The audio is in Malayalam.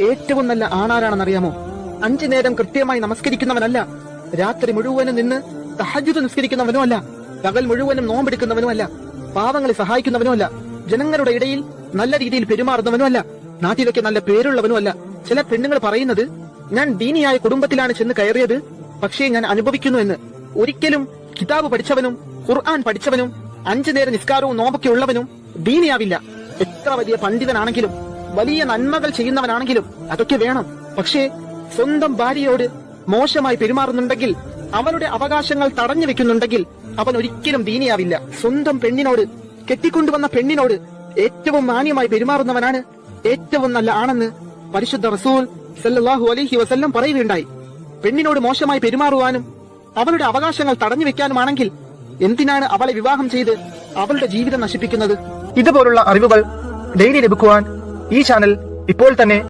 ഏറ്റവും നല്ല ആണാരാണെന്നറിയാമോ? അഞ്ചു നേരം കൃത്യമായി നമസ്കരിക്കുന്നവനല്ല. രാത്രി മുഴുവനും നിന്ന് തഹജ്ജുദ് നിസ്കരിക്കുന്നവനുമല്ല. പകൽ മുഴുവനും നോമ്പെടുക്കുന്നവനും അല്ല പാവങ്ങളെ സഹായിക്കുന്നവനും അല്ല ജനങ്ങളുടെ ഇടയിൽ നല്ല രീതിയിൽ പെരുമാറുന്നവനും അല്ല നാട്ടിലൊക്കെ നല്ല പേരുള്ളവനും അല്ല ചില പെണ്ണുങ്ങൾ പറയുന്നത് ഞാൻ ദീനിയായ കുടുംബത്തിലാണ് ചെന്ന് കയറിയത്. പക്ഷേ ഞാൻ അനുഭവിക്കുന്നു എന്ന്. ഒരിക്കലും കിതാബ് പഠിച്ചവനും ഖുർആൻ പഠിച്ചവനും അഞ്ചു നേരം നിസ്കാരവും നോമ്പൊക്കെ ഉള്ളവനും ദീനിയാവില്ല. എത്ര വലിയ പണ്ഡിതനാണെങ്കിലും വലിയ നന്മകൾ ചെയ്യുന്നവനാണെങ്കിലും അതൊക്കെ വേണം. പക്ഷേ സ്വന്തം ഭാര്യയോട് മോശമായി പെരുമാറുന്നുണ്ടെങ്കിൽ അവരുടെ അവകാശങ്ങൾ തടഞ്ഞു വെക്കുന്നുണ്ടെങ്കിൽ അവൻ ഒരിക്കലും ദീനിയാവില്ല. സ്വന്തം പെണ്ണിനോട് കെട്ടിക്കൊണ്ടുവന്ന പെണ്ണിനോട് ഏറ്റവും മാന്യമായി പെരുമാറുന്നവനാണ് ഏറ്റവും നല്ല ആണെന്ന് പരിശുദ്ധ റസൂൽ സല്ലാഹു അലഹി വസ്ല്ലം പറയുകയുണ്ടായി. പെണ്ണിനോട് മോശമായി പെരുമാറുവാനും അവളുടെ അവകാശങ്ങൾ തടഞ്ഞു വെക്കാനുമാണെങ്കിൽ എന്തിനാണ് അവളെ വിവാഹം ചെയ്ത് അവളുടെ ജീവിതം നശിപ്പിക്കുന്നത്? ഇതുപോലുള്ള അറിവുകൾ ഡെയിലി ലഭിക്കുവാൻ ഈ ചാനൽ ഇപ്പോൾ തന്നെ